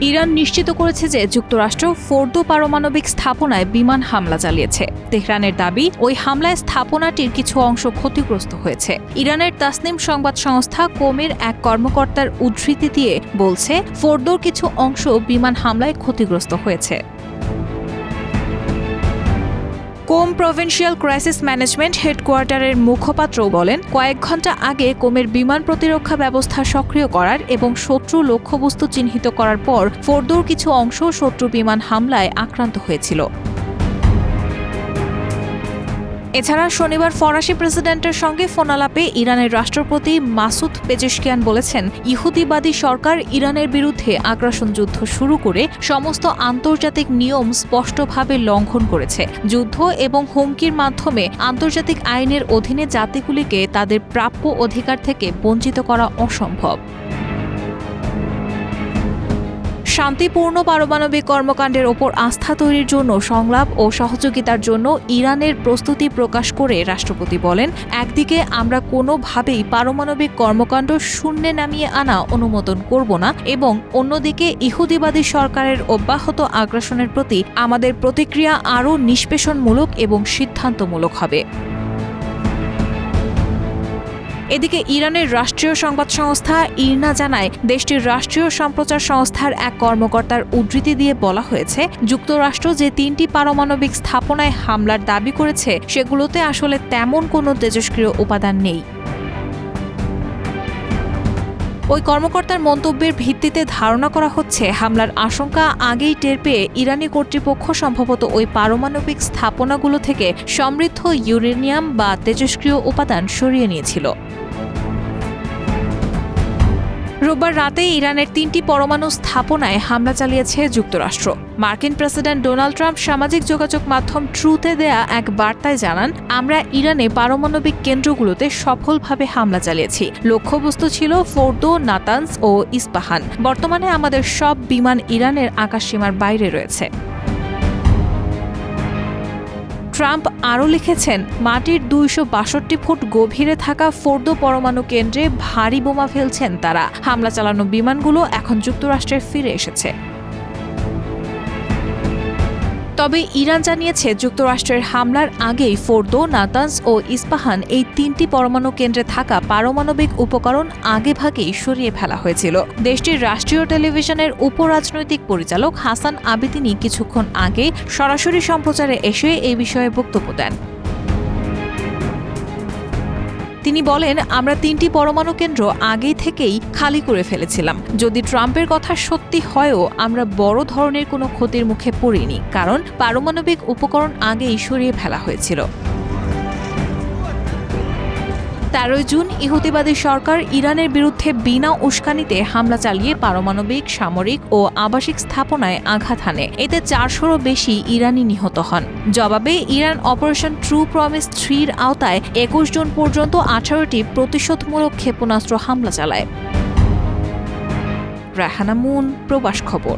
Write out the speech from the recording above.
Iran নিশ্চিত করেছে যে যুক্তরাষ্ট্র ফোর্দো পারমাণবিক স্থাপনায় বিমান হামলা চালিয়েছে। তেহরানের দাবি, ওই হামলায় স্থাপনাটির কিছু অংশ ক্ষতিগ্রস্ত হয়েছে। ইরানের তাসনিম সংবাদ সংস্থা কোমের এক কর্মকর্তার উদ্ধৃতি দিয়ে বলছে, ফোর্দোর কিছু অংশ বিমান হামলায় ক্ষতিগ্রস্ত হয়েছে। কোম প্রভিন্সিয়াল ক্রাইসিস ম্যানেজমেন্ট হেডকোয়ার্টারের মুখপাত্র বলেন, কয়েক ঘণ্টা আগে কোমের বিমান প্রতিরক্ষা ব্যবস্থা সক্রিয় করার এবং শত্রু লক্ষ্যবস্তু চিহ্নিত করার পর ফোর্দোর কিছু অংশ শত্রু বিমান হামলায় আক্রান্ত হয়েছিল। এছাড়া শনিবার ফরাসি প্রেসিডেন্টের সঙ্গে ফোনালাপে ইরানের রাষ্ট্রপতি মাসুদ পেজেশকিয়ান বলেছেন, ইহুদিবাদী সরকার ইরানের বিরুদ্ধে আগ্রাসন যুদ্ধ শুরু করে সমস্ত আন্তর্জাতিক নিয়ম স্পষ্টভাবে লঙ্ঘন করেছে। যুদ্ধ এবং হুমকির মাধ্যমে আন্তর্জাতিক আইনের অধীনে জাতিগুলিকে তাদের প্রাপ্য অধিকার থেকে বঞ্চিত করা অসম্ভব। শান্তিপূর্ণ পারমাণবিক কর্মকাণ্ডের ওপর আস্থা তৈরির জন্য সংলাপ ও সহযোগিতার জন্য ইরানের প্রস্তুতি প্রকাশ করে রাষ্ট্রপতি বলেন, একদিকে আমরা কোনোভাবেই পারমাণবিক কর্মকাণ্ড শূন্যে নামিয়ে আনা অনুমোদন করব না এবং অন্যদিকে ইহুদিবাদী সরকারের অব্যাহত আগ্রাসনের প্রতি আমাদের প্রতিক্রিয়া আরও নিষ্পেষণমূলক এবং সিদ্ধান্তমূলক হবে। এদিকে ইরানের রাষ্ট্রীয় সংবাদ সংস্থা ইরনা জানায়, দেশটির রাষ্ট্রীয় সম্প্রচার সংস্থার এক কর্মকর্তার উদ্ধৃতি দিয়ে বলা হয়েছে, যুক্তরাষ্ট্র যে তিনটি পারমাণবিক স্থাপনায় হামলার দাবি করেছে, সেগুলোতে আসলে তেমন কোনো তেজস্ক্রিয় উপাদান নেই। ওই কর্মকর্তার মন্তব্যের ভিত্তিতে ধারণা করা হচ্ছে, হামলার আশঙ্কা আগেই টের পেয়ে ইরানি কর্তৃপক্ষ সম্ভবত ওই পারমাণবিক স্থাপনাগুলো থেকে সমৃদ্ধ ইউরেনিয়াম বা তেজস্ক্রিয় উপাদান সরিয়ে নিয়েছিল। রোববার রাতে ইরানের তিনটি পরমাণু স্থাপনায় হামলা চালিয়েছে যুক্তরাষ্ট্র। মার্কিন প্রেসিডেন্ট ডোনাল্ড ট্রাম্প সামাজিক যোগাযোগ মাধ্যম ট্রুতে দেয়া এক বার্তায় জানান, আমরা ইরানে পারমাণবিক কেন্দ্রগুলোতে সফলভাবে হামলা চালিয়েছি। লক্ষ্যবস্তু ছিল ফোর্দো, নাতানস ও ইস্পাহান। বর্তমানে আমাদের সব বিমান ইরানের আকাশসীমার বাইরে রয়েছে। ট্রাম্প আরও লিখেছেন, মাটির দুইশো বাষট্টি ফুট গভীরে থাকা ফোর্দো পরমাণু কেন্দ্রে ভারী বোমা ফেলছেন তারা। হামলা চালানো বিমানগুলো এখন যুক্তরাষ্ট্রে ফিরে এসেছে। তবে ইরান জানিয়েছে যুক্তরাষ্ট্রের হামলার আগেই ফোর্দো, নাতানস ও ইস্পাহান এই তিনটি পরমাণু কেন্দ্রে থাকা পারমাণবিক উপকরণ আগেভাগেই সরিয়ে ফেলা হয়েছিল। দেশটির রাষ্ট্রীয় টেলিভিশনের উপরাজনৈতিক পরিচালক হাসান আবেদিনী কিছুক্ষণ আগে সরাসরি সম্প্রচারে এসে এই বিষয়ে বক্তব্য দেন। তিনি বলেন, আমরা তিনটি পরমাণু কেন্দ্র আগেই থেকেই খালি করে ফেলেছিলাম। যদি ট্রাম্পের কথা সত্যি হয়ও, আমরা বড় ধরনের কোনো ক্ষতির মুখে পড়িনি, কারণ পারমাণবিক উপকরণ আগেই সরিয়ে ফেলা হয়েছিল। তেরোই জুন ইহুদিবাদী সরকার ইরানের বিরুদ্ধে বিনা উস্কানিতে হামলা চালিয়ে পারমাণবিক, সামরিক ও আবাসিক স্থাপনায় আঘাত হানে। এতে চারশোরও বেশি ইরানি নিহত হন। জবাবে, ইরান অপারেশন ট্রু প্রমিস থ্রির আওতায় একুশ জুন পর্যন্ত আঠারোটি প্রতিশোধমূলক ক্ষেপণাস্ত্র হামলা চালায়। রাহানা মুন, প্রবাস খবর।